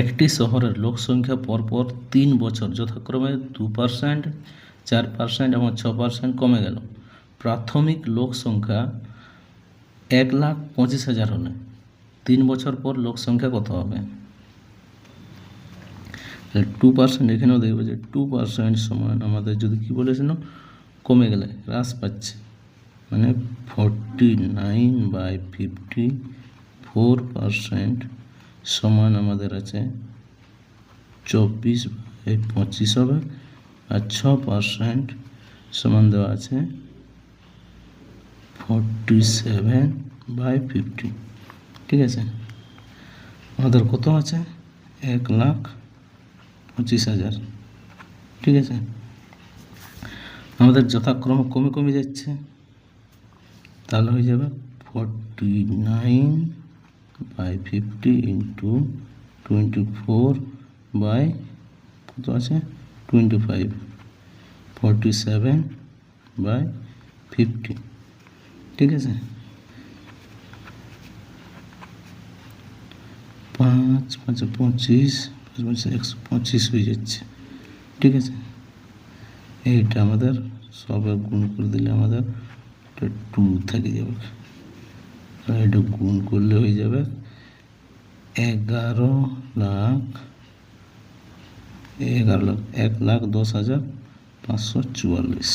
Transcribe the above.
একটি শহরের লোকসংখ্যা পরপর তিন বছর, যথাক্রমে দু পার্সেন্ট চার পার্সেন্ট এবং ছ পার্সেন্ট কমে গেল। প্রাথমিক লোক সংখ্যা এক লাখ পঁচিশ হাজার হলে তিন বছর পর লোক সংখ্যা কত হবে? টু পার্সেন্ট এখানেও দেখবে যে টু পার্সেন্ট সমান আমাদের যদি কি বলেছিল, কমে গেলে হ্রাস পাচ্ছে। মানে forty nine by fifty four percent সমান আমাদের আছে চব্বিশ বাই পঁচিশ হবে, আর ছ পার্সেন্ট সমান দেওয়া আছে ফর্টি সেভেন বাই ফিফটি ঠিক আছে? আমাদের কত আছে? এক লাখ পঁচিশ হাজার, ঠিক আছে? আমাদের যথাক্রমে কমে কমে যাচ্ছে, তাহলে হয়ে যাবে forty nine by fifty into twenty four by কত আছে? Twenty five forty seven by fifty ঠিক আছে? পাঁচ, পাঁচে, পঁচিশ, পাঁচ, পাঁচে, একশো পঁচিশ হয়ে যাচ্ছে, ঠিক আছে? এইটা আমাদের সবে গুণ করে দিলে আমাদের এটা টু থেকে যাবে। এটা গুণ করলে হয়ে যাবে এগারো লাখ এগারো লাখ এক লাখ দশ হাজার পাঁচশো চুয়াল্লিশ।